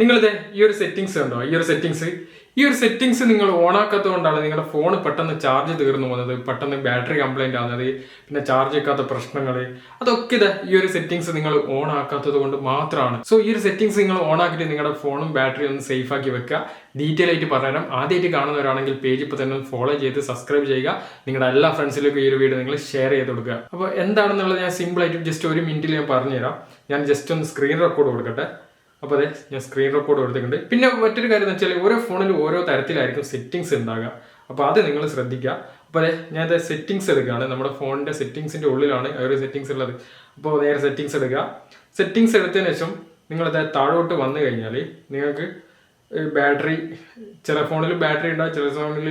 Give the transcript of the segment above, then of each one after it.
നിങ്ങളിത് ഈ ഒരു സെറ്റിങ്സ് ഉണ്ടോ ഈ ഒരു സെറ്റിങ്സ് ഈ ഒരു സെറ്റിങ്സ് നിങ്ങൾ ഓൺ ആക്കാത്തത് കൊണ്ടാണ് നിങ്ങളുടെ ഫോൺ പെട്ടെന്ന് ചാർജ് തീർന്നു പോകുന്നത്. പെട്ടെന്ന് ബാറ്ററി കംപ്ലൈന്റ് ആകുന്നത് പിന്നെ ചാർജ് വെക്കാത്ത പ്രശ്നങ്ങൾ അതൊക്കെ ഇത് ഈ ഒരു സെറ്റിങ്സ് നിങ്ങൾ ഓൺ ആക്കാത്തത് കൊണ്ട് മാത്രമാണ്. സോ ഈ ഒരു സെറ്റിങ്സ് നിങ്ങൾ ഓൺ ആക്കിയിട്ട് നിങ്ങളുടെ ഫോണും ബാറ്ററി ഒന്ന് സേഫ് ആക്കി വെക്കുക. ഡീറ്റെയിൽ ആയിട്ട് പറഞ്ഞുതരാം ആദ്യമായിട്ട് കാണുന്നവരാണെങ്കിൽ പേജ് ഇപ്പോൾ തന്നെ ഫോളോ ചെയ്ത് സബ്സ്ക്രൈബ് ചെയ്യുക. നിങ്ങളുടെ എല്ലാ ഫ്രണ്ട്സിലേക്കും ഈ ഒരു വീഡിയോ നിങ്ങൾ ഷെയർ ചെയ്ത് കൊടുക്കുക. അപ്പോൾ എന്താണെന്നുള്ളത് ഞാൻ സിമ്പിൾ ആയിട്ട് ജസ്റ്റ് ഒരു മിനിറ്റിൽ ഞാൻ പറഞ്ഞുതരാം. ഞാൻ ജസ്റ്റ് ഒന്ന് സ്ക്രീൻ റെക്കോർഡ് കൊടുക്കട്ടെ. അപ്പോൾ അതെ ഞാൻ സ്ക്രീൻ റെക്കോർഡ് കൊടുത്തിട്ടുണ്ട്. പിന്നെ മറ്റൊരു കാര്യം എന്ന് വെച്ചാൽ ഓരോ ഫോണിൽ ഓരോ തരത്തിലായിരിക്കും സെറ്റിങ്സ് ഉണ്ടാകുക അപ്പോൾ അത് നിങ്ങൾ ശ്രദ്ധിക്കുക. അപ്പോൾ ഞാൻ സെറ്റിങ്സ് എടുക്കുകയാണ്. നമ്മുടെ ഫോണിന്റെ സെറ്റിങ്സിന്റെ ഉള്ളിലാണ് ഒരു സെറ്റിങ്സ് ഉള്ളത്. അപ്പോൾ നേരെ സെറ്റിങ്സ് എടുക്കുക. സെറ്റിങ്സ് എടുത്തതിന് ശേഷം നിങ്ങൾ അതായത് താഴോട്ട് വന്നു കഴിഞ്ഞാൽ നിങ്ങൾക്ക് ബാറ്ററി ചില ഫോണിൽ ബാറ്ററി ഉണ്ടാവും ചില ഫോണിൽ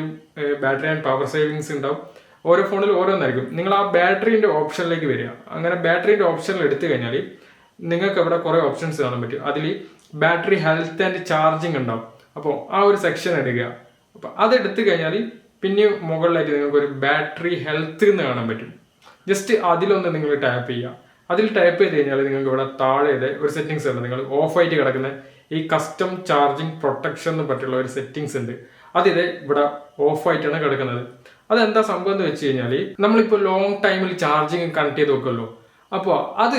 ബാറ്ററി ആൻഡ് പവർ സേവിങ്സ് ഉണ്ടാവും. ഓരോ ഫോണിൽ ഓരോന്നായിരിക്കും. നിങ്ങൾ ആ ബാറ്ററിന്റെ ഓപ്ഷനിലേക്ക് വരിക. അങ്ങനെ ബാറ്ററിന്റെ ഓപ്ഷനിൽ എടുത്തു കഴിഞ്ഞാൽ നിങ്ങൾക്ക് ഇവിടെ കുറേ ഓപ്ഷൻസ് കാണാൻ പറ്റും. അതിൽ ബാറ്ററി ഹെൽത്ത് ആൻഡ് ചാർജിങ് ഉണ്ടാവും. അപ്പോൾ ആ ഒരു സെക്ഷൻ എടുക്കുക. അപ്പോൾ അത് എടുത്തു കഴിഞ്ഞാൽ പിന്നെ മുകളിലായിട്ട് നിങ്ങൾക്ക് ഒരു ബാറ്ററി ഹെൽത്ത് എന്ന് കാണാൻ പറ്റും. ജസ്റ്റ് അതിലൊന്ന് നിങ്ങൾ ടാപ്പ് ചെയ്യുക. അതിൽ ടൈപ്പ് ചെയ്ത് കഴിഞ്ഞാൽ നിങ്ങൾക്ക് ഇവിടെ താഴെ ഒരു സെറ്റിങ്സ് ഉണ്ട്. നിങ്ങൾ ഓഫ് ആയിട്ട് കിടക്കുന്ന ഈ കസ്റ്റം ചാർജിങ് പ്രൊട്ടക്ഷൻ എന്ന് പറ്റുള്ള ഒരു സെറ്റിങ്സ് ഉണ്ട്. അതിത് ഇവിടെ ഓഫ് ആയിട്ടാണ് കിടക്കുന്നത്. അതെന്താ സംഭവം എന്ന് വെച്ച് കഴിഞ്ഞാൽ നമ്മളിപ്പോൾ ലോങ് ടൈമിൽ ചാർജിങ് കണക്ട് ചെയ്ത് വെക്കുമല്ലോ അപ്പോൾ അത്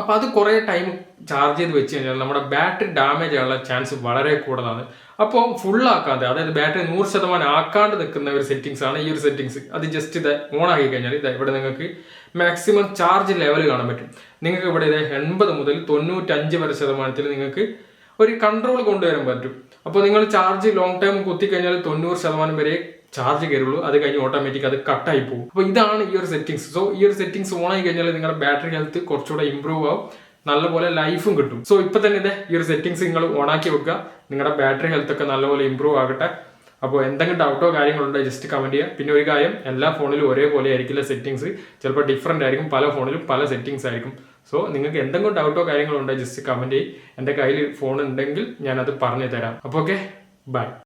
അപ്പോൾ അത് കുറേ ടൈം ചാർജ് ചെയ്ത് വെച്ച് കഴിഞ്ഞാൽ നമ്മുടെ ബാറ്ററി ഡാമേജ് ആകാനുള്ള ചാൻസ് വളരെ കൂടുതലാണ്. അപ്പോൾ ഫുൾ ആക്കാതെ അതായത് ബാറ്ററി നൂറ് ശതമാനം ആക്കാണ്ട് നിൽക്കുന്ന ഒരു സെറ്റിങ്സ് ആണ് ഈ ഒരു സെറ്റിങ്സ് അത് ജസ്റ്റ് ഇത് ഓൺ ആക്കി കഴിഞ്ഞാൽ ഇത് ഇവിടെ നിങ്ങൾക്ക് മാക്സിമം ചാർജ് ലെവൽ കാണാൻ പറ്റും. നിങ്ങൾക്ക് ഇവിടെ ഇത് എൺപത് മുതൽ തൊണ്ണൂറ്റഞ്ച് വരെ ശതമാനത്തിൽ നിങ്ങൾക്ക് ഒരു കൺട്രോൾ കൊണ്ടുവരാൻ പറ്റും. അപ്പോൾ നിങ്ങൾ ചാർജ് ലോങ് ടൈം കുത്തിക്കഴിഞ്ഞാൽ തൊണ്ണൂറ് ശതമാനം വരെ ചാർജ് കയറുള്ളൂ അത് കഴിഞ്ഞ് ഓട്ടോമാറ്റിക് അത് കട്ടായി പോകും. അപ്പോൾ ഇതാണ് ഈ ഒരു സെറ്റിങ്സ് സോ ഈ ഒരു സെറ്റിങ്സ് ഓൺ ആയി കഴിഞ്ഞാൽ നിങ്ങളുടെ ബാറ്ററി ഹെൽത്ത് കുറച്ചുകൂടെ ഇമ്പ്രൂവ് ആവും. നല്ലപോലെ ലൈഫും കിട്ടും. സോ ഇപ്പൊ തന്നെ ഇതേ ഈ ഒരു സെറ്റിങ്സ് നിങ്ങൾ ഓൺ ആക്കി വെക്കുക. നിങ്ങളുടെ ബാറ്ററി ഹെൽത്ത് ഒക്കെ നല്ലപോലെ ഇമ്പ്രൂവ് ആകട്ടെ. അപ്പോൾ എന്തെങ്കിലും ഡൗട്ടോ കാര്യങ്ങളുണ്ടോ ജസ്റ്റ് കമന്റ് ചെയ്യുക. പിന്നെ ഒരു കാര്യം എല്ലാ ഫോണിലും ഒരേപോലെ ആയിരിക്കില്ല സെറ്റിങ്സ് ചിലപ്പോൾ ഡിഫറെന്റ് ആയിരിക്കും. പല ഫോണിലും പല സെറ്റിങ്സ് ആയിരിക്കും. സോ നിങ്ങൾക്ക് എന്തെങ്കിലും ഡൗട്ടോ കാര്യങ്ങളുണ്ടോ ജസ്റ്റ് കമന്റ് ചെയ്യും. എന്റെ കയ്യിൽ ഫോൺ ഉണ്ടെങ്കിൽ ഞാനത് പറഞ്ഞു തരാം അപ്പോൾ ഓക്കെ ബൈ